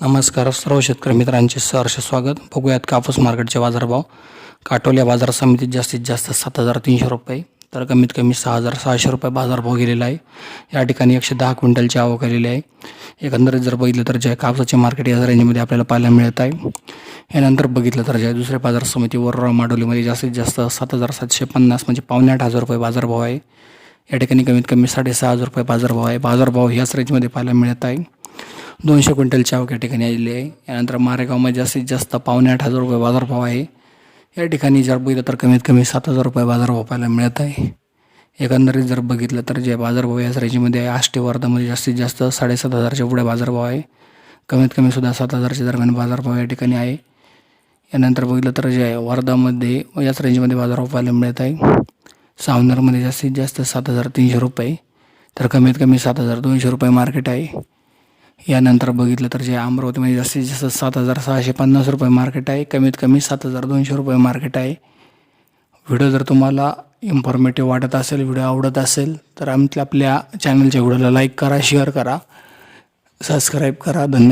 नमस्कार सर्व शेतकरी मित्रांचे सहर्ष स्वागत. बघूयात कापूस मार्केटचे बाजारभाव. काटोल्या बाजार समितीत जास्तीत जास्त सात हजार तीनशे रुपये तर कमीत कमी सहा हजार सहाशे रुपये बाजारभाव गेलेला आहे. या ठिकाणी एकशे दहा क्विंटलची आवक आलेली आहे. एकंदरीत जर बघितलं तर जे कापसाचे मार्केट या रेंजमध्ये आपल्याला पाहायला मिळत आहे यानंतर बघितलं तर जे दुसऱ्या बाजार समितीवर माडोलीमध्ये जास्तीत जास्त सात हजार सातशे पन्नास म्हणजे पावणे आठ हजार रुपये बाजारभाव आहे. या ठिकाणी कमीत कमी साडेसहा हजार रुपये बाजारभाव आहे. बाजारभाव ह्याच रेंजमध्ये पाहायला मिळत आहे. दोनशे क्विंटल आवक ठिकाणी आलेली आहे. यानंतर मारेगावमध्ये जास्तीत जास्त पावणे आठ हजार रुपये बाजारभाव आहे. या ठिकाणी जर बघितलं तर कमीत कमी सात हजार रुपये बाजारभाव पाहायला मिळत आहे. एकंदरीत जर बघितलं तर जे बाजारभाव याच रेंजमध्ये आहे आष्टी वर्धामध्ये जास्तीत जास्त साडेसात हजारच्या पुढे बाजारभाव आहे. कमीत कमी सुद्धा सात हजारच्या दरम्यान बाजारभाव या ठिकाणी आहे. यानंतर बघितलं तर जे आहे वर्धामध्ये याच रेंजमध्ये बाजारभाव पाहायला मिळत आहे. सावनेरमध्ये जास्तीत जास्त सात हजार तीनशे रुपये. तर कमीत कमी सात हजार दोनशे रुपये मार्केट आहे. यानंतर बघितलं तर जे अमरावतीमध्ये जास्तीत जास्त सात हजार सहाशे पन्नास रुपये मार्केट आहे. कमीत कमी सात हजार दोनशे रुपये मार्केट आहे. व्हिडिओ जर तुम्हाला इन्फॉर्मेटिव्ह वाटत असेल व्हिडिओ आवडत असेल तर आमच्या आपल्या चॅनलच्या व्हिडिओला लाईक करा शेअर करा सबस्क्राईब करा. धन्यवाद.